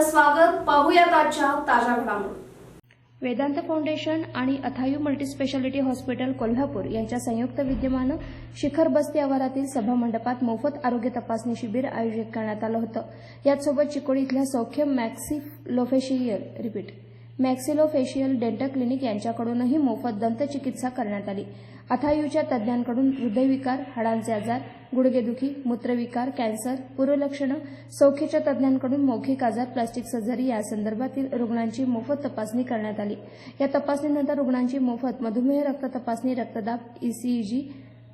स्वागत पाहूयात आजच्या ताज्या घडामोडी. वेदांत फाउंडेशन आणि अथायू मल्टीस्पेशालिटी हॉस्पिटल कोल्हापूर यांच्या संयुक्त विद्यमानं शिखर बस्ती आवारातील सभामंडपात मोफत आरोग्य तपासणी शिबिर आयोजित करण्यात आलं होतं. याचसोबत चिकोडी इथल्या Saukhya maxillofacial repeat. Maxillofacial dental clinic यांच्याकडूनही मोफत दंतचिकित्सा करण्यात आली. अथायूच्या तज्ज्ञांकडून हृदयविकार हाडांचे आजार गुडघेदुखी मूत्रविकार कॅन्सर पूर्वलक्षणं सौख्याच्या तज्ज्ञांकडून मौखिक आजार प्लास्टिक सर्जरी या संदर्भातील रुग्णांची मोफत तपासणी करण्यात आली. या तपासणीनंतर रुग्णांची मोफत मधुमेह रक्त तपासणी रक्तदाब ईसीईजी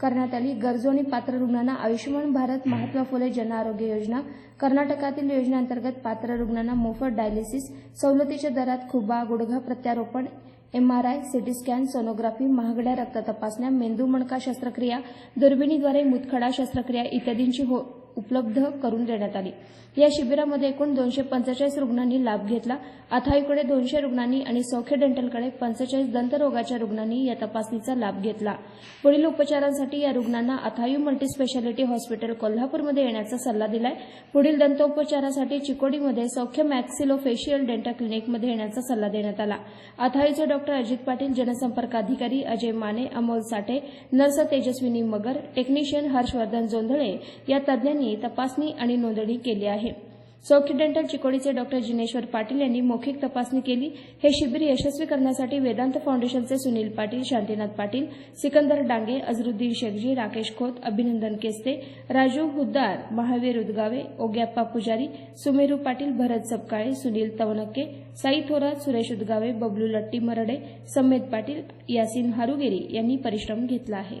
करण्यात आली गरजू आणि पात्र रुग्णांना आयुष्यमान भारत महात्मा फुले जन आरोग्य योजना कर्नाटकातील योजनेअंतर्गत पात्र रुग्णांना मोफत डायलिसिस सवलतीच्या दरात खुबा गुडघा प्रत्यारोपण एमआरआय सिटी स्कॅन सोनोग्राफी महागड्या रक्त तपासण्या मेंदू मणका शस्त्रक्रिया दुर्बिणीद्वारे मुतखडा शस्त्रक्रिया इत्यादींची हो उपलब्ध करून देण्यात आली. या शिबिरामध्ये एकूण दोनशे पंचेचाळीस रुग्णांनी लाभ घेतला. अथाईकडे दोनशे रुग्णांनी आणि सौख्य डेंटलकडे पंचेचाळीस दंतरोगाच्या रुग्णांनी या तपासणीचा लाभ घेतला. पुढील उपचारांसाठी या रुग्णांना अथायू मल्टीस्पेशालिटी हॉस्पिटल कोल्हापूरमध्ये येण्याचा सल्ला दिलाय. पुढील दंतोपचारासाठी चिकोडीमध्ये सौख्य मॅक्सिलोफेशियल डेंटल क्लिनिकमध्ये येण्याचा सल्ला देण्यात आला. अथाईचे डॉक्टर अजित पाटील जनसंपर्क अधिकारी अजय माने अमोल साठे नर्स तेजस्विनी मगर टेक्निशियन हर्षवर्धन जोंधळे या तज्ज्ञांनी तपासणी आणि नोंदणी केली आहे. सौख्य डेंटल चिकोडीचे डॉक्टर जिनेश्वर पाटील यांनी मौखिक तपासणी केली. हे शिबिर यशस्वी करण्यासाठी वेदांत फाउंडेशनचे सुनील पाटील शांतीनाथ पाटील सिकंदर डांगे अझरुद्दीन शेखजी राकेश खोत अभिनंदन केस्ते राजू हुद्दार महावीर उदगावे ओग्याप्पा पुजारी सुमेरू पाटील भरत सपकाळे सुनील तवनक्के साई थोरात सुरेश उदगावे बबलू लट्टी मरडे समेत पाटील यासिन हारुगेरी यांनी परिश्रम घेतला आहे.